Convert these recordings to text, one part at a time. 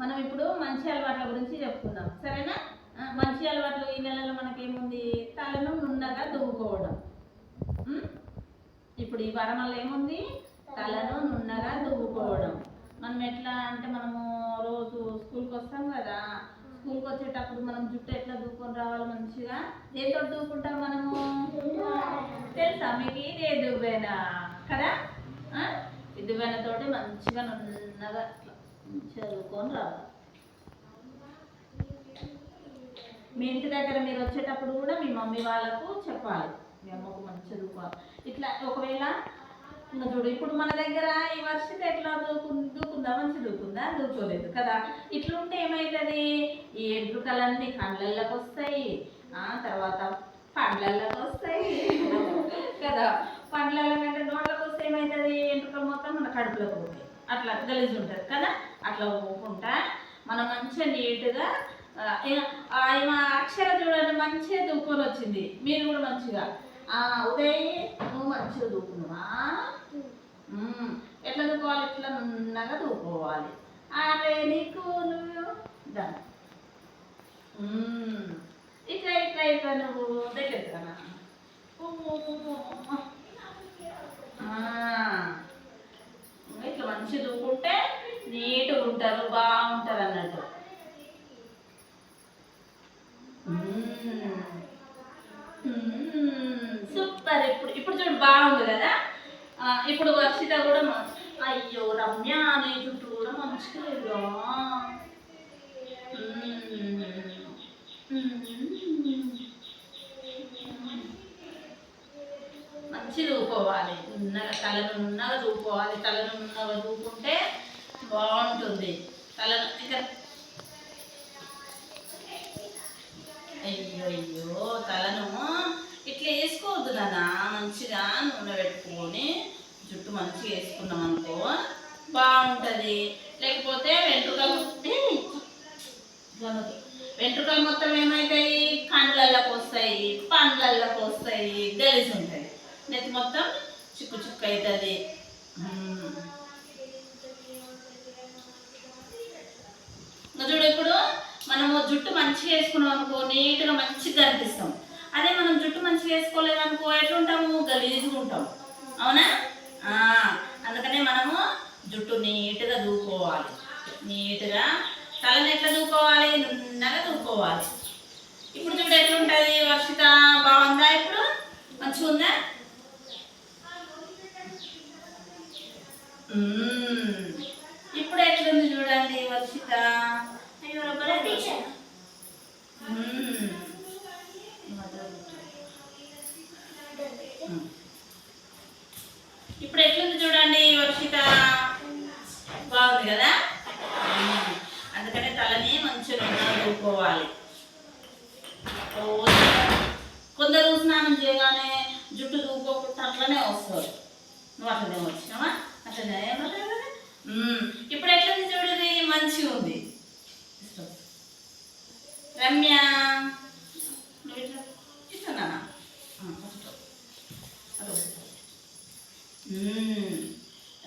మనం ఇప్పుడు మంచి అలవాట్ల గురించి చెప్పుకుందాం. సరేనా? మంచి అలవాట్లు ఈ నెలలో మనకేముంది? తలను నున్నగా దువ్వుకోవడం. ఇప్పుడు ఈ వారం వల్ల ఏముంది? తలను నున్నగా దువ్వుకోవడం. మనం ఎట్లా అంటే మనము రోజు స్కూల్కి వస్తాం కదా స్కూల్కి వచ్చేటప్పుడు మనం జుట్టు ఎట్లా దువ్వుకొని రావాలి మంచిగా? దేంతో దువ్వుకుంటాం మనము? తెలుసా? మీకు ఇదే దువ్వెన కదా? ఆ? ఈ దువ్వెనతోటి మంచిగా నున్నగా ఇట్లా రావాలి మీ ఇంటి దగ్గర మీరు వచ్చేటప్పుడు కూడా మీ మమ్మీ వాళ్ళకు చెప్పాలి. మీ అమ్మకు మంచి చదువుకోవాలి. ఇట్లా ఒకవేళ ఇంకా చూడు ఇప్పుడు మన దగ్గర ఈ వర్షిత ఎట్లా దూకు దూకుందా మంచి దూకుందా దూకోలేదు కదా. ఇట్లుంటే ఏమవుతుంది ఈ ఎంట్రుకలన్నీ కండ్లల్లోకి వస్తాయి. ఆ తర్వాత పండ్లల్లోకి వస్తాయి. కదా. పండ్లల్లో కంటే నోట్లకు వస్తే ఏమవుతుంది ఎంట్రుకలు మొత్తం మన కడుపులోకి పోతాయి. అట్లా గలీజ్ ఉంటుంది కదా? అట్లా పోకుండా మనం మంచిగా నీట్గా ఆ, అక్షర చూడండి మంచిగా దూకొని వచ్చింది మీరు కూడా మంచిగా. ఆ, ఉదయ్ నువ్వు మంచిగా దూకున్నావా ఎట్లా దూకోవాలి ఇట్లా నున్నగా దూకోవాలి అరే నీకు నువ్వు దా. ఇట్లా ఇట్లా ఇట్లా నువ్వు దగ్గరికి ఇట్లా దుక్కుంటే నీట్గా ఉంటారు బాగుంటారు అన్నట్టు సూపర్ ఇప్పుడు ఇప్పుడు చూడు బాగుంది కదా? ఆ, ఇప్పుడు వర్షిత కూడా అయ్యో రమ్య అనే కూడా మంచిగా లేదురా. మ్మ్. మంచి దూకోవాలి నున్నగా తలను నున్నగా దూకోవాలి తలను నున్నగా దూకుంటే బాగుంటుంది. తలను ఇంకా అయ్యో అయ్యో తలను ఇట్లా వేసుకోవద్దు నాన్న. మంచిగా నూనె పెట్టుకొని జుట్టు మంచిగా వేసుకున్నాం అనుకో బాగుంటుంది. లేకపోతే వెంట్రుకలు వెంట్రుకలు మొత్తం ఏమవుతాయి కండ్లలోకి వస్తాయి పండ్లలోకి వస్తాయి. గలిసి ఉంటాయి. నెత్తి మొత్తం చిక్కు చిక్కు అవుతుంది చూడు ఇప్పుడు మనము జుట్టు మంచిగా వేసుకున్నాం అనుకో నీట్గా మంచిగా కనిపిస్తాం. అదే మనం జుట్టు మంచిగా వేసుకోలేదు అనుకో ఎట్లుంటాము గలీజుగా ఉంటాం. అవునా? అందుకనే మనము జుట్టు నీట్గా దూకోవాలి. నీట్గా తలని ఎట్లా దూకోవాలి? నున్నగా దూకోవాలి. ఇప్పుడు చూడు ఎట్లుంటుంది వర్షిత? బాగుందా ఇప్పుడు? మంచిగా ఉందా ఇప్పుడు ఎట్లుంది చూడండి వర్షిత. ఇప్పుడు ఎట్లుంది చూడండి వర్షిత బాగుంది కదా. అందుకనే తలని మంచిగా నున్నగా దూకోవాలి రోజు కొందరు స్నానం చేయగానే జుట్టు దూకోకుండా అట్లనే వస్తారు నువ్వు అట్లనే వచ్చినావా? అట్లనే ఇప్పుడు ఎట్లా చూడండి మంచిగా ఉంది. రమ్య. నువ్వు ఇట్లా.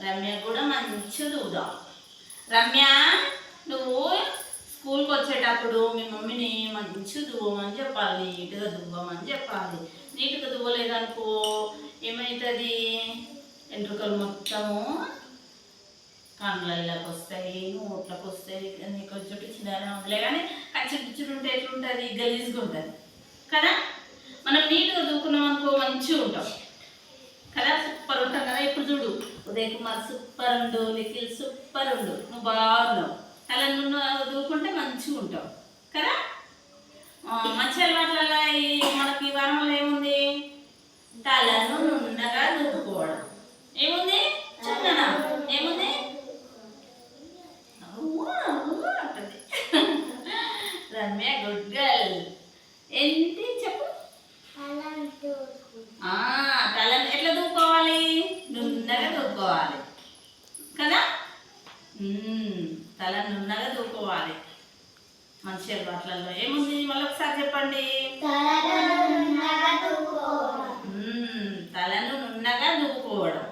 రమ్య కూడా మంచిగా చూద్దాం. రమ్య నువ్వు స్కూల్కి వచ్చేటప్పుడు మీ మమ్మీని మంచిగా దువ్వమని చెప్పాలి. నీట్గా దువ్వమని చెప్పాలి. నీట్గా దువ్వలేదనుకో ఏమవుతుంది వెంట్రుకలు మొత్తము కండ్లలోకి వస్తాయి నోట్లకు వస్తాయి నీకు చుట్టూ చిన్న ఉండలే కానీ కచ్చి పిచ్చులు ఉంటే ఎట్లుంటుంది? గలీజ్గా ఉంటుంది కదా? మనం నీట్గా దూకున్నాం అనుకో మంచిగా ఉంటాం కదా? సూపర్ ఉంటాం కదా? ఇప్పుడు చూడు. ఉదయ్ కుమార్ సూపర్ ఉండు నిఖిల్ సూపర్ ఉండు. నువ్వు బాగున్నావు. అలా నువ్వు దూకుంటే మంచిగా ఉంటావు కదా? మంచి అలవాట్లలో ఈ మనకి వరంలో ఏముంది? తలను నున్నగా దూకుకోవడం ఏముంది చెప్తానా ఏముంది ఊ, ఊ అంటుంది. రమ్య గుడ్ గర్ల్ ఏంటి చెప్పు ఆ, తలను ఎట్లా దూకోవాలి నున్నగా దూకోవాలి కదా మ్మ్. తల నున్నగా దూకోవాలి మంచి అలవాట్లలో. ఏముంది? మళ్ళీ ఒకసారి చెప్పండి. తలను నున్నగా దూకోవడం